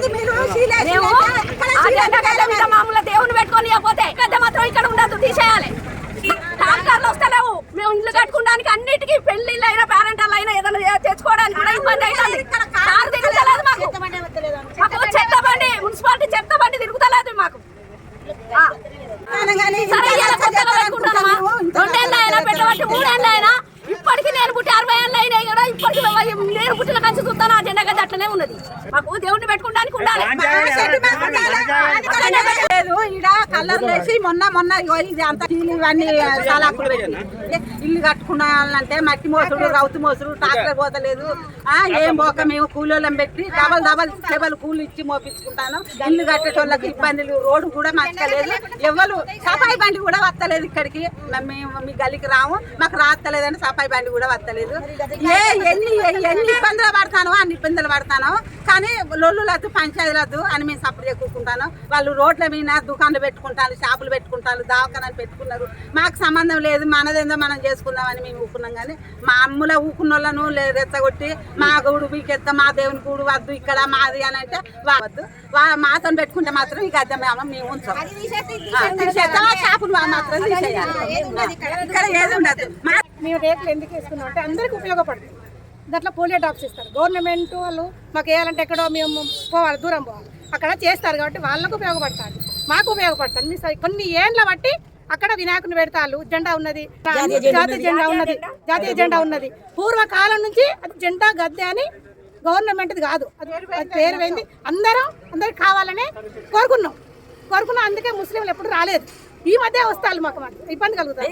ఎంతమంది మీరు శీలేసి మేము ఇక్కడ ఆ శీలేసి జెండా గడ్డ మీద మామూలుగా దేవుని పెట్టుకొని పోతే పెద్ద మాత్రం ఇక్కడ ఉండదు తీసేయాలి. ట్రాక్టర్లు వస్తలేవు. మేము ఇల్లు కట్టుకోవడానికి అన్నిటికీ పెళ్ళిళ్ళు అయినా పేరెంటాలు అయినా ఏదైనా తెచ్చుకోవడానికి కూడా ఇబ్బంది అవుతుంది. కారు తిరుగుతలేదు మాకు. మాకు చెత్త బండి మున్సిపాలిటీ చెత్త బండి తిరుగుతలేదు మాకు. ఆ. అనగానే సరే ఇంకా ఇలా కొత్తగా చెప్తారు పెట్టుకుంటామా అనుకుంటాను. ఇంత రెండేళ్ళు అయినా పెట్టబట్టి మూడేళ్ళు అయినా ఇప్పటికి నేను పుట్టి అరవై ఏళ్ళు అయినాయి కూడా ఇప్పటికి నేను పుట్టిన కంచి చూస్తాను ఆ జెండా అట్లనే ఉన్నది. మాకు దేవుడిని పెట్టుకోవడానికి ఉండాలి. ఈడ కలర్ వేసి మొన్న మొన్న ఇది అంత ఇవన్నీ చాలా ఇల్లు కట్టుకున్నాలంటే మట్టి మోసుడు రౌతు మోసుడు ట్రాక్టర్ పోతలేదు. ఆ ఏం పోక మేము కూలీలను పెట్టి డబల్ డబల్ డబల్ కూలి ఇచ్చి మోపించుకుంటాను. ఇల్లు కట్టేటోళ్ళకి ఇబ్బందులు రోడ్డు కూడా మంచలేదు ఎవరు సఫాయి బండి కూడా వస్తలేదు ఇక్కడికి. మేము మీ గలికి రాము మాకు రాస్తలేదని సఫాయి బండి కూడా వస్తలేదు ఏ ఎన్ని ఎన్ని ఇబ్బందులు పడతానో అన్ని ఇబ్బందులు పడతాను కానీ లొల్లులద్దు పంచాయతీలద్దు అని మేము సపరేట్ కూకుంటాను వాళ్ళు రోడ్ల మీద దుకాణాలు పెట్టుకుంటారు షాపులు పెట్టుకుంటారు దవాఖానాలు పెట్టుకున్నారు. మాకు సంబంధం లేదు మనదేందో మనం చేసుకుందామని మేము ఊకున్నాం కానీ మా అమ్ముల ఊకున్న వాళ్ళను రెచ్చగొట్టి మా గూడు మీకెత్త మా దేవుని గూడు వద్దు ఇక్కడ మాది అని అంటే వద్దు. వా- మాతో పెట్టుకుంటే మాత్రం ఈ గద్దె మేము మేము ఉంచాం. ఆ, తీసేస్తాం ఆ షాపులు మాత్రం ఇక్కడ. ఏది ఉండదు. మేము రేట్లు ఎందుకు వేసుకున్నాం అంటే అందరికి ఉపయోగపడుతుంది. దాంట్లో పోలియో డ్రాప్స్ ఇస్తారు. గవర్నమెంట్ వాళ్ళు మాకు వేయాలంటే ఎక్కడో మేము పోవాలి దూరం పోవాలి. అక్కడ చేస్తారు కాబట్టి వాళ్ళకు ఉపయోగపడుతుంది మాకు ఉపయోగపడుతుంది మీ కొన్ని ఏండ్ల బట్టి అక్కడ వినాయకుని పెడతారు. జెండా ఉన్నది. జాతీయ జెండా ఉన్నది. జాతీయ జెండా ఉన్నది. పూర్వకాలం నుంచి అది జెండా గద్దె అని గవర్నమెంట్ కాదు. అది పేరు పోయింది అందరం అందరికి కావాలని కోరుకున్నాం. కోరుకున్నాం. అందుకే ముస్లింలు ఎప్పుడు రాలేదు. ఈ మధ్య వస్తారు మాకు ఇబ్బంది కలుగుతుంది.